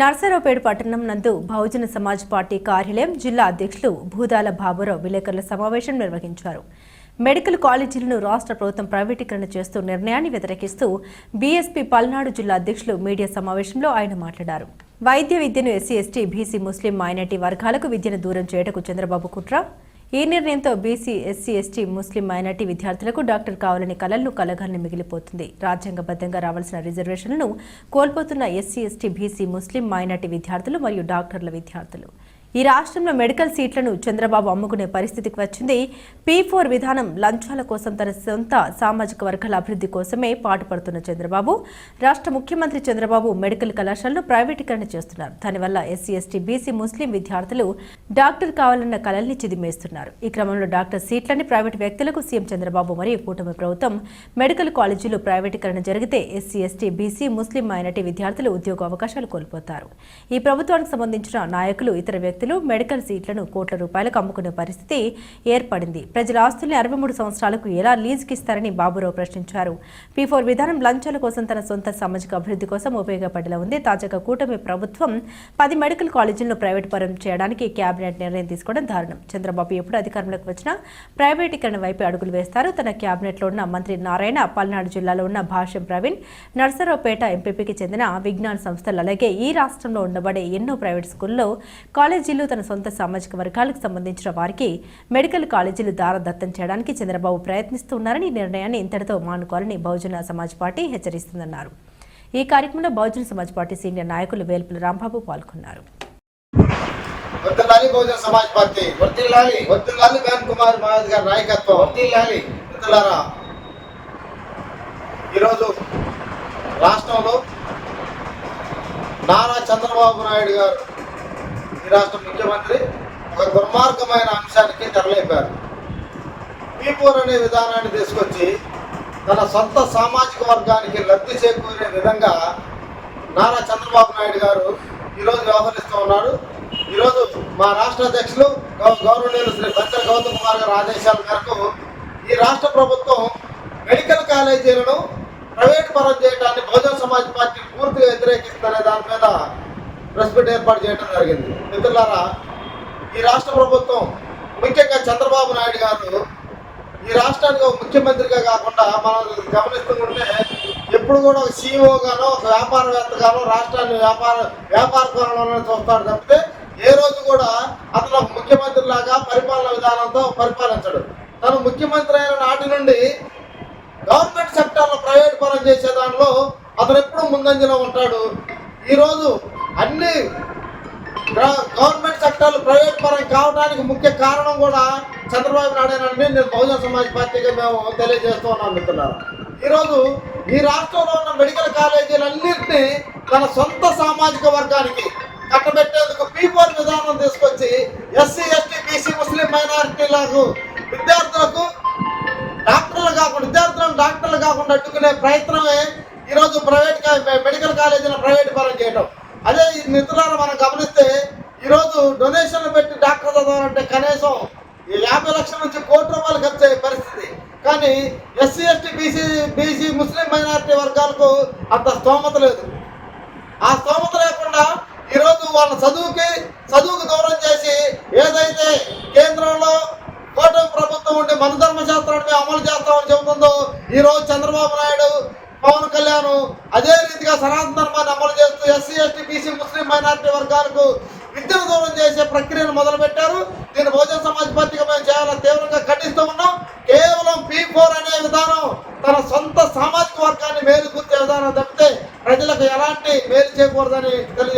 నర్సరావుపేట పట్టణం నందు బహుజన సమాజ్ పార్టీ కార్యాలయం జిల్లా అధ్యక్షులు భూదాల బాబురావు విలేకరుల సమావేశం నిర్వహించారు. మెడికల్ కాలేజీలను రాష్ట్ర ప్రభుత్వం ప్రైవేటీకరణ చేస్తూ నిర్ణయాన్ని వ్యతిరేకిస్తూ బీఎస్పీ పల్నాడు జిల్లా అధ్యక్షులు మీడియా సమావేశంలో ఆయన మాట్లాడారు. వైద్య విద్యను ఎస్సీ ఎస్టీ బీసీ ముస్లిం మైనార్టీ వర్గాలకు విద్యను దూరం చేయటకు చంద్రబాబు కుట్ర ఈ నిర్ణయంతో బీసీ ఎస్సీ ఎస్టీ ముస్లిం మైనార్టీ విద్యార్థులకు డాక్టర్ కావాలని కలలు కలగాలని మిగిలిపోతుంది. రాజ్యాంగబద్ధంగా రావాల్సిన రిజర్వేషన్లను కోల్పోతున్న ఎస్సీ ఎస్టీ బీసీ ముస్లిం మైనార్టీ విద్యార్థులు మరియు డాక్టర్ల విద్యార్థులు. ఈ రాష్ట్రంలో మెడికల్ సీట్లను చంద్రబాబు అమ్ముకునే పరిస్థితికి వచ్చింది. పీ ఫోర్ విధానం లంచాల కోసం తన సొంత సామాజిక వర్గాల అభివృద్ధి కోసమే పాటుపడుతున్న చంద్రబాబు. రాష్ట్ర ముఖ్యమంత్రి చంద్రబాబు మెడికల్ కళాశాలను ప్రైవేటీకరణ చేస్తున్నారు. దానివల్ల ఎస్సీ ఎస్టీ బీసీ ముస్లిం విద్యార్థులు డాక్టర్ కావాలన్న కలల్ని చిదిమేస్తున్నారు. ఈ క్రమంలో డాక్టర్ సీట్లని ప్రైవేటు వ్యక్తులకు సీఎం చంద్రబాబు మరియు కూటమి ప్రభుత్వం మెడికల్ కాలేజీలు ప్రైవేటీకరణ జరిగితే SC ST BC Muslim minority విద్యార్థులు ఉద్యోగ అవకాశాలు కోల్పోతారు. ఈ ప్రభుత్వానికి సంబంధించిన నాయకులు ఇతర వ్యక్తులు మెడికల్ సీట్లను కోట్ల రూపాయలకు అమ్ముకునే పరిస్థితి ఏర్పడింది. ప్రజల ఆస్తుల్ని అరవై మూడు సంవత్సరాలకు ఎలా లీజుకి ఇస్తారని బాబురావు ప్రశ్నించారు. పీ ఫోర్ విధానం లంచాల కోసం తన సొంత సామాజిక అభివృద్ధి కోసం ఉపయోగపడేలా ఉంది. తాజాగా కూటమి ప్రభుత్వం పది మెడికల్ కాలేజీలను ప్రైవేట్ పరం చేయడానికి కేబినెట్ నిర్ణయం తీసుకోవడం దారుణం. చంద్రబాబు ఎప్పుడు అధికారంలోకి వచ్చినా ప్రైవేటీకరణ వైపు అడుగులు వేస్తారు. తన కేబినెట్లో ఉన్న మంత్రి నారాయణ పల్నాడు జిల్లాలో ఉన్న భాష్యం ప్రవీణ్ నర్సరావుపేట ఎంపీపీకి చెందిన విజ్ఞాన సంస్థలు అలాగే ఈ రాష్ట్రంలో ఉండబడే ఎన్నో ప్రైవేట్ స్కూల్లో కాలేజీలు తన సొంత సామాజిక వర్గాలకు సంబంధించిన వారికి మెడికల్ కాలేజీలు దారదత్తం చేయడానికి చంద్రబాబు ప్రయత్నిస్తున్నారని నిర్ణయాన్ని ఇంతటితో మానుకోవాలని బహుజన సమాజ్ పార్టీ హెచ్చరిస్తుందన్నారు. ఈ కార్యక్రమంలో బహుజన సమాజ్ పార్టీ సీనియర్ నాయకులు వేల్పుల రాంబాబు పాల్గొన్నారు. వర్తిల్లాలి బహుజన సమాజ్ పార్టీ. వర్తిల్లాలి. వర్తిల్లాలి వేణ్ కుమార్ మహారాజ్ గారి నాయకత్వం. వర్తిల్లాలి. మిత్రులారా ఈరోజు రాష్ట్రంలో నారా చంద్రబాబు నాయుడు గారు ఈ రాష్ట్ర ముఖ్యమంత్రి ఒక దుర్మార్గమైన అంశానికి తెరలేపారు. పీపూర్ అనే విధానాన్ని తీసుకొచ్చి తన సొంత సామాజిక వర్గానికి లబ్ధి చేకూరే విధంగా నారా చంద్రబాబు నాయుడు గారు ఈరోజు వ్యవహరిస్తూ ఉన్నారు. ఈరోజు మా రాష్ట్ర అధ్యక్షులు గౌ- గౌరవనీయులు శ్రీ బంచర్ గౌతమ్ కుమార్ గారి ఆదేశాల మేరకు ఈ రాష్ట్ర ప్రభుత్వం మెడికల్ కాలేజీలను ప్రైవేట్ పరం చేయడాన్ని బహుజన సమాజ్ పార్టీ పూర్తిగా వ్యతిరేకిస్తుందనే దాని మీద ప్రెస్ మీట్ ఏర్పాటు చేయడం జరిగింది. మిత్రులారా ఈ రాష్ట్ర ప్రభుత్వం ముఖ్యంగా చంద్రబాబు నాయుడు గారు ఈ రాష్ట్రానికి ఒక ముఖ్యమంత్రిగా కాకుండా మనం గమనిస్తూ ఉంటే ఎప్పుడు కూడా ఒక సీఈఓగానో ఒక వ్యాపారవేత్తగానో రాష్ట్రాన్ని వ్యాపార వ్యాపార కోణంలోనే చూస్తాడు తప్పితే ఏ రోజు కూడా అతను ఒక ముఖ్యమంత్రి లాగా పరిపాలన విధానంతో పరిపాలించడు. తను ముఖ్యమంత్రి అయిన నాటి నుండి గవర్నమెంట్ సెక్టార్లో ప్రైవేట్ పరం చేసే దానిలో అతను ఎప్పుడు ముందంజలో ఉంటాడు. ఈరోజు అన్ని గవర్నమెంట్ చట్టాలు ప్రైవేట్ పరం కావడానికి ముఖ్య కారణం కూడా చంద్రబాబు నాయుడేనని నేను బహుజన సమాజ్ పార్టీగా మేము తెలియజేస్తూ ఉన్నాం మిత్రులారా. ఈరోజు ఈ రాష్ట్రంలో ఉన్న మెడికల్ కాలేజీలన్నింటినీ తన సొంత సామాజిక వర్గానికి కట్టబెట్టేందుకు పీపోర్ విధానం తీసుకొచ్చి ఎస్సీ ఎస్టీ బీసీ ముస్లిం మైనారిటీలకు విద్యార్థులకు డాక్టర్లు కాకుండా విద్యార్థులను డాక్టర్లు కాకుండా అడ్డుకునే ప్రయత్నమే ఈరోజు ప్రైవేట్ మెడికల్ కాలేజీని ప్రైవేట్ పరం చేయడం అదే ఈ మనం గమనిస్తే ఈరోజు డొనేషన్లు పెట్టి డాక్టర్ చదవాలంటే కనీసం ఈ యాభై లక్షల నుంచి కోటి రూపాయలు ఖర్చు అయ్యే పరిస్థితి. కానీ ఎస్సీ ఎస్టీ బీసీ బీసీ ముస్లిం మైనారిటీ వర్గాలకు అంత స్తోమత లేదు. ఆ స్తోమత లేకుండా ఈరోజు వాళ్ళ చదువుకి చదువుకు దూరం చేసి ఏదైతే కేంద్రంలో కూటమి ప్రభుత్వం ఉండి మన ధర్మశాస్త్రాన్ని అమలు చేస్తామని చెబుతుందో ఈరోజు చంద్రబాబు నాయుడు పవన్ కళ్యాణ్ అదే రీతిగా సనాతన ధర్మాన్ని అమలు చేస్తూ SC ST BC Muslim minority వర్గాలకు విద్యను దూరం చేసే ప్రక్రియను మొదలుపెట్టారు. దీన్ని బహుజన సమాజ్ పార్టీగా మేము చేయాలని తీవ్రంగా ఖండిస్తూ ఉన్నాం. కేవలం పీ ఫోర్ అనే విధానం తన సొంత సామాజిక వర్గాన్ని మేలు కూర్చే విధానం తప్పితే ప్రజలకు ఎలాంటి మేలు చేయకూడదని తెలియజేస్తున్నాం.